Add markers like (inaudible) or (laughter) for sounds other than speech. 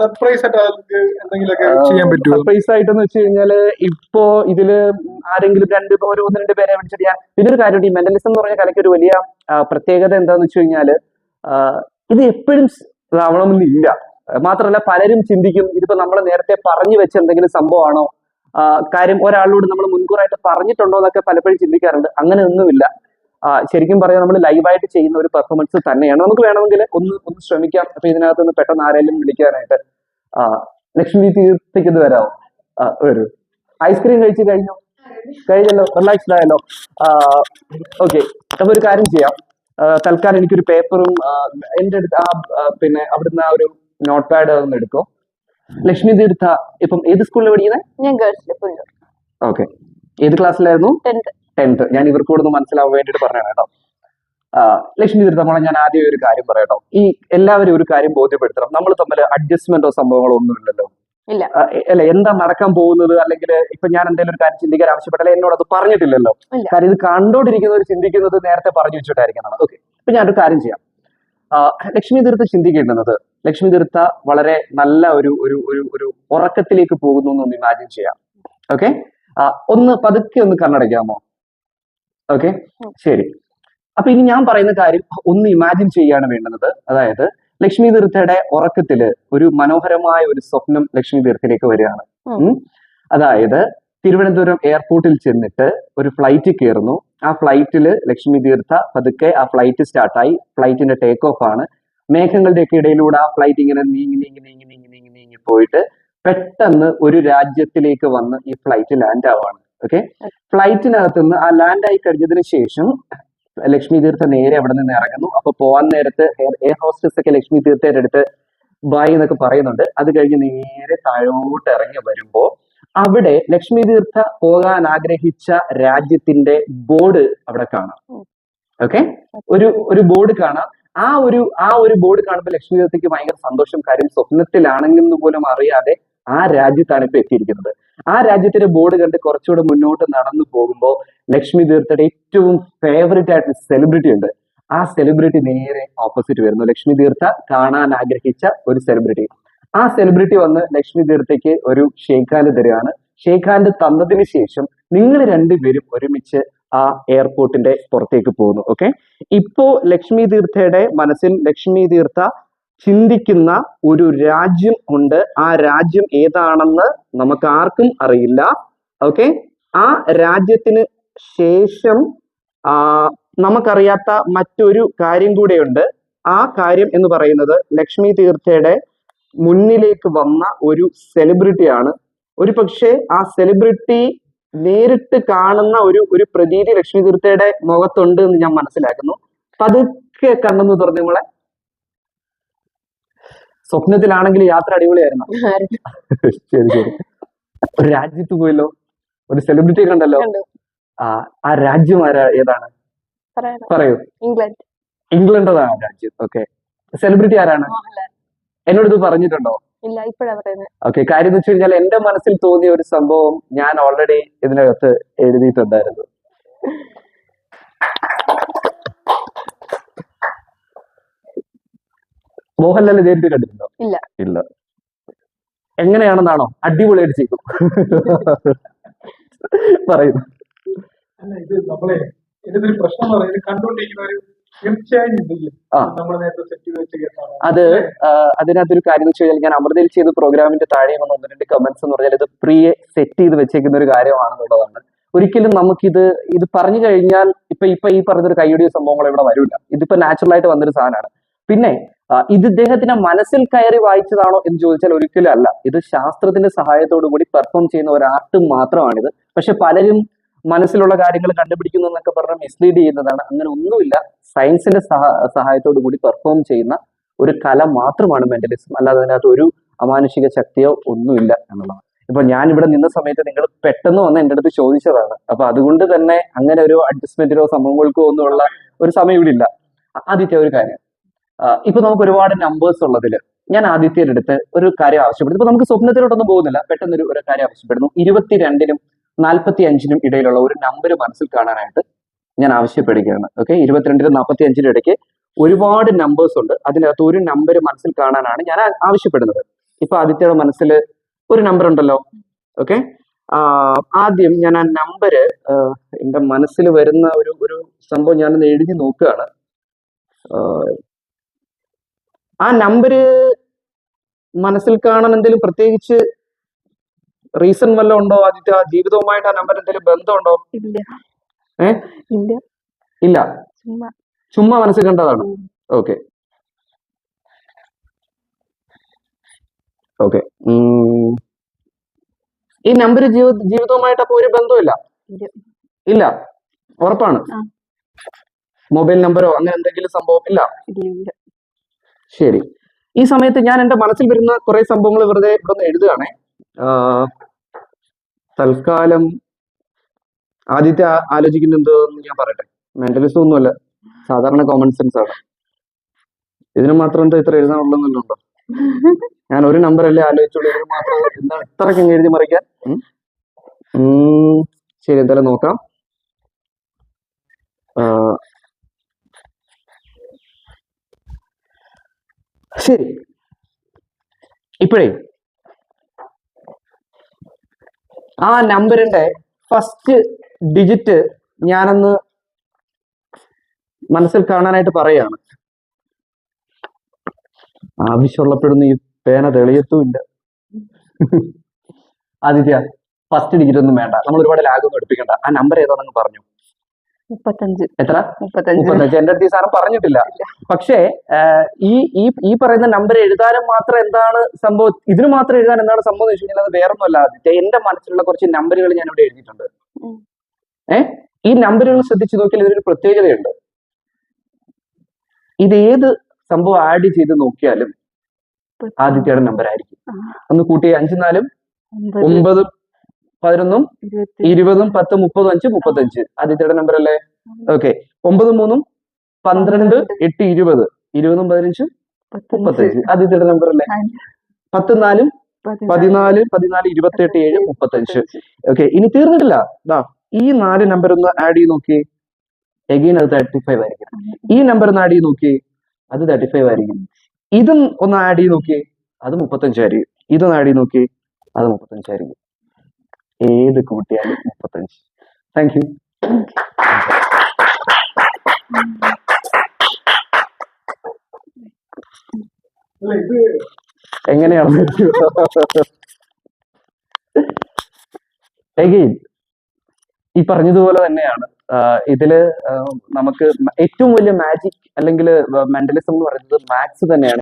Surprise ആയിട്ട് എന്തെങ്കിലുമൊക്കെ ചെയ്യാൻ പറ്റുമോ? സർപ്രൈസ് ആയിട്ടെന്ന് വെച്ച് കഴിഞ്ഞാൽ ഇപ്പോ ഇതിൽ ആരെങ്കിലും രണ്ട് ഒരു ഒന്ന് രണ്ട് പേരെ വിളിച്ചിട്ട് ഞാൻ ഇതൊരു കാര്യം ഈ മെന്റലിസം എന്ന് പറഞ്ഞ കലയ്ക്ക് ഒരു വലിയ പ്രത്യേകത എന്താന്ന് വെച്ച് കഴിഞ്ഞാൽ ഇത് എപ്പോഴും ആവണമെന്നില്ല മാത്രമല്ല പലരും ചിന്തിക്കും ഇതിപ്പോ നമ്മൾ നേരത്തെ പറഞ്ഞു വെച്ച എന്തെങ്കിലും സംഭവമാണോ? കാര്യം ഒരാളോട് നമ്മൾ മുൻകൂറായിട്ട് പറഞ്ഞിട്ടുണ്ടോ എന്നൊക്കെ പലപ്പോഴും ചിന്തിക്കാറുണ്ട്. അങ്ങനെ ഒന്നുമില്ല. ശരിക്കും പറയാൻ നമ്മൾ ലൈവായിട്ട് ചെയ്യുന്ന ഒരു പെർഫോമൻസ് തന്നെയാണ്. നമുക്ക് വേണമെങ്കിൽ ഒന്ന് ഒന്ന് ശ്രമിക്കാം. അപ്പൊ ഇതിനകത്ത് നിന്ന് പെട്ടെന്ന് ആരെങ്കിലും വിളിക്കാനായിട്ട് ലക്ഷ്മി തീർത്ഥയ്ക്ക് ഇത് വരാമോ വരൂ. ഐസ്ക്രീം കഴിച്ച് കഴിഞ്ഞോ? കഴിഞ്ഞല്ലോ. റിലാക്സ്ഡ് ആയല്ലോ. ഓക്കെ അപ്പൊ ഒരു കാര്യം ചെയ്യാം. തൽക്കാലം എനിക്കൊരു പേപ്പറും എന്റെ അടുത്ത് ആ പിന്നെ അവിടുന്ന് ആ ഒരു നോട്ട് പാഡ് ഒന്ന് എടുക്കോ. ലക്ഷ്മി തീർത്ഥ ഇപ്പം ഏത് സ്കൂളിൽ പഠിക്കുന്നത് ഞാൻ ഗേൾസിൽ പുല്ലൂർ. ഓക്കെ ഏത് ക്ലാസ്സിലായിരുന്നു ടെൻത്ത് ടെൻത്ത്. ഞാൻ ഇവർക്ക് കൂടെ ഒന്ന് മനസ്സിലാവാൻ വേണ്ടിയിട്ട് പറഞ്ഞു കേട്ടോ. ലക്ഷ്മി തീർത്ഥ മോളെ ഞാൻ ആദ്യം ഒരു കാര്യം പറയട്ടോ ഈ എല്ലാവരും ഒരു കാര്യം ബോധ്യപ്പെടുത്തണം. നമ്മൾ തമ്മിൽ അഡ്ജസ്റ്റ്മെന്റോ സംഭവങ്ങളോ ഒന്നും ഇല്ലല്ലോ. ഇല്ല. അല്ല എന്താ നടക്കാൻ പോകുന്നത്? അല്ലെങ്കിൽ ഇപ്പൊ ഞാൻ എന്തെങ്കിലും ഒരു കാര്യം ചിന്തിക്കാൻ ആവശ്യപ്പെട്ടാൽ എന്നോട് അത് പറഞ്ഞിട്ടില്ലല്ലോ. കാര്യം ഇത് കണ്ടോണ്ടിരിക്കുന്നവർ ചിന്തിക്കുന്നത് നേരത്തെ പറഞ്ഞു വെച്ചിട്ടായിരിക്കണം ഓക്കെ. ഇപ്പൊ ഞാനൊരു കാര്യം ചെയ്യാം. ലക്ഷ്മി തീർത്ത ചിന്തിക്കേണ്ടുന്നത്. ലക്ഷ്മി തീർത്ഥ വളരെ നല്ല ഒരു ഒരു ഒരു ഒരു ഉറക്കത്തിലേക്ക് പോകുന്നു എന്നൊന്ന് ഇമാജിൻ ചെയ്യാം. ഓക്കെ? ഒന്ന് പതുക്കെ ഒന്ന് കണ്ണടയ്ക്കാമോ? ഓക്കെ ശരി. അപ്പൊ ഇനി ഞാൻ പറയുന്ന കാര്യം ഒന്ന് ഇമാജിൻ ചെയ്യാണ് വേണ്ടുന്നത്. അതായത് ലക്ഷ്മി തീർത്ഥയുടെ ഉറക്കത്തിൽ ഒരു മനോഹരമായ ഒരു സ്വപ്നം ലക്ഷ്മി തീർത്ഥയിലേക്ക് വരികയാണ്. അതായത് തിരുവനന്തപുരം എയർപോർട്ടിൽ ചെന്നിട്ട് ഒരു ഫ്ലൈറ്റ് കയറുന്നു ആ ഫ്ലൈറ്റിൽ ലക്ഷ്മി തീർത്ഥ പതുക്കെ ആ ഫ്ലൈറ്റ് സ്റ്റാർട്ടായി ഫ്ലൈറ്റിന്റെ ടേക്ക് ഓഫ് ആണ്. മേഘങ്ങളുടെ ഒക്കെ ഇടയിലൂടെ ആ ഫ്ലൈറ്റ് ഇങ്ങനെ നീങ്ങി നീങ്ങി നീങ്ങി നീങ്ങി നീങ്ങി നീങ്ങി പോയിട്ട് പെട്ടെന്ന് ഒരു രാജ്യത്തിലേക്ക് വന്ന് ഈ ഫ്ലൈറ്റ് ലാൻഡ് ആവാണ്. ഓക്കെ ഫ്ലൈറ്റിനകത്ത് നിന്ന് ആ ലാൻഡ് ആയി കഴിഞ്ഞതിന് ശേഷം ലക്ഷ്മി തീർത്ഥ നേരെ അവിടെ നിന്ന് ഇറങ്ങുന്നു. അപ്പൊ പോകാൻ നേരത്ത് എയർ ഹോസ്റ്റസ് ഒക്കെ ലക്ഷ്മി തീർത്ഥയുടെ അടുത്ത് ബായ് എന്നൊക്കെ പറയുന്നുണ്ട്. അത് കഴിഞ്ഞ് നേരെ താഴോട്ട് ഇറങ്ങി വരുമ്പോ അവിടെ ലക്ഷ്മി തീർത്ഥ പോകാൻ ആഗ്രഹിച്ച രാജ്യത്തിന്റെ ബോർഡ് അവിടെ കാണാം. ഓക്കെ ഒരു ഒരു ബോർഡ് കാണാം. ആ ഒരു ആ ഒരു ബോർഡ് കാണുമ്പോൾ ലക്ഷ്മി തീർത്ഥയ്ക്ക് ഭയങ്കര സന്തോഷം. കാര്യം സ്വപ്നത്തിലാണെന്ന് പോലും അറിയാതെ ആ രാജ്യത്താണ് ഇപ്പൊ എത്തിയിരിക്കുന്നത്. ആ രാജ്യത്തിന്റെ ബോർഡ് കണ്ട് കുറച്ചുകൂടെ മുന്നോട്ട് നടന്നു പോകുമ്പോൾ ലക്ഷ്മി തീർത്ഥയുടെ ഏറ്റവും ഫേവറേറ്റ് ആയിട്ടുള്ള സെലിബ്രിറ്റി ഉണ്ട്. ആ സെലിബ്രിറ്റി നേരെ ഓപ്പോസിറ്റ് വരുന്നു. ലക്ഷ്മി തീർത്ഥ കാണാൻ ആഗ്രഹിച്ച ഒരു സെലിബ്രിറ്റി ആ സെലിബ്രിറ്റി വന്ന് ലക്ഷ്മി തീർത്ഥയ്ക്ക് ഒരു ഷേക്ക് ഹാൻഡ് തരികയാണ്. ഷേക്ക് തന്നതിന് ശേഷം നിങ്ങൾ രണ്ടുപേരും ഒരുമിച്ച് ആ എയർപോർട്ടിന്റെ പുറത്തേക്ക് പോകുന്നു. ഓക്കെ ഇപ്പോ ലക്ഷ്മി തീർത്ഥയുടെ മനസ്സിൽ ലക്ഷ്മി തീർത്ഥ ചിന്തിക്കുന്ന ഒരു രാജ്യം ഉണ്ട്. ആ രാജ്യം ഏതാണെന്ന് നമുക്ക് ആർക്കും അറിയില്ല. ഓക്കെ ആ രാജ്യത്തിന് ശേഷം നമുക്കറിയാത്ത മറ്റൊരു കാര്യം കൂടെയുണ്ട്. ആ കാര്യം എന്ന് പറയുന്നത് ലക്ഷ്മി തീർത്ഥയുടെ മുന്നിലേക്ക് വന്ന ഒരു സെലിബ്രിറ്റിയാണ് ഒരു പക്ഷേ ആ സെലിബ്രിറ്റി നേരിട്ട് കാണുന്ന ഒരു ഒരു പ്രതീതി ലക്ഷ്മി തീർത്ഥയുടെ മുഖത്തുണ്ട് എന്ന് ഞാൻ മനസ്സിലാക്കുന്നു. പതുക്കെ കണ്ണെന്ന് തുറന്നു നമ്മളെ സ്വപ്നത്തിലാണെങ്കിൽ യാത്ര അടിപൊളിയായിരുന്നു. (laughs) ശരി ശരി. ഒരു രാജ്യത്ത് പോയല്ലോ. ഒരു സെലിബ്രിറ്റി കണ്ടല്ലോ. ആ ആ രാജ്യം ആരാ ഏതാണ്? പറയൂ. ഇംഗ്ലണ്ട്. അതാണ് രാജ്യം. ഓക്കെ. സെലിബ്രിറ്റി ആരാണ്? എന്നോട് ഇത് പറഞ്ഞിട്ടുണ്ടോ? ഇല്ല ഇപ്പഴാ പറയുന്നത് ഓക്കെ കാര്യം എന്ന് വെച്ച് കഴിഞ്ഞാൽ എന്റെ മനസ്സിൽ തോന്നിയ ഒരു സംഭവം ഞാൻ ഓൾറെഡി ഇതിനകത്ത് എഴുതിയിട്ടുണ്ടായിരുന്നു. മോഹൻലാൽ നേരിട്ട് കണ്ടിട്ടുണ്ടോ? ഇല്ല. ഇല്ല. എങ്ങനെയാണെന്നാണോ? അടിപൊളിയായിട്ട് ചെയ്തു. പറയുന്നു. അല്ല ഇത് നമ്മളെ ഇതിനൊരു പ്രശ്നം പറയുന്നത് കണ്ടുകൊണ്ടിരിക്കുന്നവര് തീർച്ചയായും. നമ്മൾ നേരത്തെ സെറ്റ് അത് അതിനകത്തൊരു കാര്യം എന്ന് വെച്ച് കഴിഞ്ഞാൽ ഞാൻ അമൃതയിൽ ചെയ്ത പ്രോഗ്രാമിന്റെ താഴെ വന്ന ഒന്ന് രണ്ട് കമന്റ്സ് എന്ന് പറഞ്ഞാൽ ഇത് പ്രീ സെറ്റ് ചെയ്ത് വെച്ചേക്കുന്ന ഒരു കാര്യമാണെന്നുള്ളതാണ്. ഒരിക്കലും നമുക്കിത് ഇത് പറഞ്ഞു കഴിഞ്ഞാൽ ഇപ്പൊ ഇപ്പൊ ഈ പറഞ്ഞൊരു കൈയുടെ സംഭവങ്ങൾ ഇവിടെ വരില്ല ഇതിപ്പോ നാച്ചുറൽ ആയിട്ട് വന്നൊരു സാധനമാണ്. പിന്നെ ഇത് ഇദ്ദേഹത്തിന്റെ മനസ്സിൽ കയറി വായിച്ചതാണോ എന്ന് ചോദിച്ചാൽ ഒരിക്കലും അല്ല. ഇത് ശാസ്ത്രത്തിന്റെ സഹായത്തോടു കൂടി പെർഫോം ചെയ്യുന്ന ഒരു ആർട്ട് മാത്രമാണിത്. പക്ഷെ പലരും മനസ്സിലുള്ള കാര്യങ്ങൾ കണ്ടുപിടിക്കുന്നു എന്നൊക്കെ പറഞ്ഞ് മിസ്ലീഡ് ചെയ്യുന്നതാണ്. അങ്ങനെ ഒന്നുമില്ല. സയൻസിന്റെ സഹ സഹായത്തോടു കൂടി പെർഫോം ചെയ്യുന്ന ഒരു കല മാത്രമാണ് മെന്റലിസം അല്ലാതെ അതിനകത്ത് ഒരു അമാനുഷിക ശക്തിയോ ഒന്നുമില്ല എന്നുള്ളതാണ്. ഇപ്പൊ ഞാൻ ഇവിടെ നിന്ന സമയത്ത് നിങ്ങൾ പെട്ടെന്ന് വന്ന് എന്റെ അടുത്ത് ചോദിച്ചതാണ്. അപ്പൊ അതുകൊണ്ട് തന്നെ അങ്ങനെ ഒരു അഡ്ജസ്റ്റ്മെന്റിനോ സംഭവങ്ങൾക്കോ ഒന്നുമുള്ള ഒരു സമയം ഇവിടെ ഇല്ല. ആദ്യത്തെ ഒരു കാര്യം. ഇപ്പൊ നമുക്ക് ഒരുപാട് നമ്പേഴ്സ് ഉള്ളതിൽ ഞാൻ ആദിത്യന്റെ അടുത്ത് ഒരു കാര്യം ആവശ്യപ്പെടുന്നു. ഇപ്പൊ നമുക്ക് സ്വപ്നത്തിലോട്ടൊന്നും പോകുന്നില്ല. പെട്ടെന്ന് ഒരു കാര്യം ആവശ്യപ്പെടുന്നു. ഇരുപത്തിരണ്ടിനും നാൽപ്പത്തി അഞ്ചിനും ഇടയിലുള്ള ഒരു നമ്പർ മനസ്സിൽ കാണാനായിട്ട് ഞാൻ ആവശ്യപ്പെടുകയാണ്. ഓക്കെ ഇരുപത്തിരണ്ടിനും നാൽപ്പത്തി അഞ്ചിനും ഇടയ്ക്ക് ഒരുപാട് നമ്പേഴ്സ് ഉണ്ട്. അതിനകത്ത് ഒരു നമ്പർ മനസ്സിൽ കാണാനാണ് ഞാൻ ആവശ്യപ്പെടുന്നത്. ഇപ്പൊ ആദിത്യയുടെ മനസ്സിൽ ഒരു നമ്പർ ഉണ്ടല്ലോ. ഓക്കെ ആദ്യം ഞാൻ ആ നമ്പർ എന്റെ മനസ്സിൽ വരുന്ന ഒരു ഒരു സംഭവം ഞാനൊന്ന് എഴുതി നോക്കുകയാണ്. ആ, നമ്പർ മനസ്സിൽ കാണാൻ എന്തെങ്കിലും പ്രത്യേകിച്ച് റീസൺ വല്ല ഉണ്ടോ? ആദ്യത്തെ ആ ജീവിതവുമായിട്ട് ആ നമ്പർ എന്തെങ്കിലും ബന്ധമുണ്ടോ? ഇല്ല. ഏ? ഇല്ല. ഇല്ല. ചുമ്മാ. മനസ്സിൽ കണ്ടതാണ്? ഓക്കെ. ഓക്കെ. ഈ നമ്പർ ജീവ ജീവിതവുമായിട്ട് അപ്പൊ ഒരു ബന്ധമില്ല ഇല്ല. ഇല്ല. ഉറപ്പാണ്. മൊബൈൽ നമ്പറോ അങ്ങനെ എന്തെങ്കിലും സംഭവം ഇല്ല. ശരി. ഈ സമയത്ത് ഞാൻ എന്റെ മനസ്സിൽ വരുന്ന കുറെ സംഭവങ്ങൾ വെറുതെ ഇവിടെ നിന്ന് എഴുതുകയാണേ തൽക്കാലം ആദ്യത്തെ ആലോചിക്കുന്ന ഞാൻ പറയട്ടെ. മെന്റലിസം ഒന്നുമല്ല. സാധാരണ കോമൺ സെൻസ് ആണ്. ഇതിന് മാത്രം എന്താ ഇത്ര എഴുതാനുള്ളതെന്നുണ്ടോ ഞാൻ ഒരു നമ്പർ അല്ലേ ആലോചിച്ചുള്ളൂ. മാത്രം എന്താ എഴുതി മറിക്കാൻ? ശരി എന്തായാലും നോക്കാം. ശരി. ഇപ്പോഴേ. ആ നമ്പറിന്റെ ഫസ്റ്റ് ഡിജിറ്റ് ഞാനൊന്ന് മനസ്സിൽ കാണാനായിട്ട് പറയാണ്. ആവശ്യമുള്ളപ്പോഴൊന്നും ഈ പേന തെളിയത്തുമില്ല. (laughs) ആദിത്യ ഫസ്റ്റ് ഡിജിറ്റ് ഒന്നും വേണ്ട. നമ്മൾ ഒരുപാട് ലാഗ് എടുപ്പിക്കണ്ട. ആ നമ്പർ ഏതാണെന്ന് പറഞ്ഞു. മുപ്പത്തഞ്ച്. എത്ര? മുപ്പത്തഞ്ച്. മുപ്പത്തഞ്ച്. എന്റെ അടുത്ത് ഈ സാധനം പറഞ്ഞിട്ടില്ല. പക്ഷേ ഈ ഈ ഈ പറയുന്ന നമ്പർ എഴുതാനും മാത്രം എന്താണ് സംഭവം? ഇതിന് മാത്രം എഴുതാൻ എന്താണ് സംഭവം എന്ന് വെച്ച് കഴിഞ്ഞാൽ അത് വേറൊന്നുമല്ല. എന്റെ മനസ്സിലുള്ള കുറച്ച് നമ്പറുകൾ ഞാൻ ഇവിടെ എഴുതിയിട്ടുണ്ട്. ഏഹ് ഈ നമ്പറുകൾ ശ്രദ്ധിച്ചു നോക്കിയാൽ ഇതിനൊരു പ്രത്യേകതയുണ്ട്. ഇത് ഏത് സംഭവം ആഡ് ചെയ്ത് നോക്കിയാലും ആദിത്യയുടെ നമ്പർ ആയിരിക്കും. ഒന്ന് കൂട്ടി അഞ്ചു നാലും ഒമ്പതും പതിനൊന്നും ഇരുപത്തി ഇരുപതും പത്തും മുപ്പതും അഞ്ച് മുപ്പത്തഞ്ച്. ആദ്യത്തെ നമ്പർ അല്ലേ? ഓക്കെ ഒമ്പത് മൂന്നും പന്ത്രണ്ട് എട്ട് ഇരുപത്. ഇരുപതും പതിനഞ്ചും മുപ്പത്തഞ്ച്. ആദ്യത്തെ നമ്പർ അല്ലേ? പത്ത് നാലും പതിനാല്. പതിനാല് ഇരുപത്തെട്ട് ഏഴ് മുപ്പത്തഞ്ച്. ഓക്കെ ഇനി തീർന്നിട്ടില്ല. ദാ ഈ നാല് നമ്പർ ഒന്ന് ആഡ് ചെയ്ത് നോക്കി എഗെയിൻ അത് തേർട്ടി ഫൈവ് ആയിരിക്കും ഈ നമ്പർ ഒന്ന് ആഡ് ചെയ്ത് നോക്കി അത് തേർട്ടി ഫൈവ് ആയിരിക്കും. ഇതും ഒന്ന് ആഡ് ചെയ്ത് നോക്കി അത് മുപ്പത്തഞ്ചായിരിക്കും ഇതൊന്ന് ആഡ് ചെയ്ത് നോക്കി അത് മുപ്പത്തഞ്ചായിരിക്കും ഏത് കൂട്ടിയാലും മുപ്പത്തഞ്ച്. താങ്ക് യു എങ്ങനെയാണ്? ഈ പറഞ്ഞതുപോലെ തന്നെയാണ്. ഇതിൽ നമുക്ക് ഏറ്റവും വലിയ മാജിക് അല്ലെങ്കിൽ മെന്റലിസം എന്ന് പറയുന്നത് മാത്സ് തന്നെയാണ്.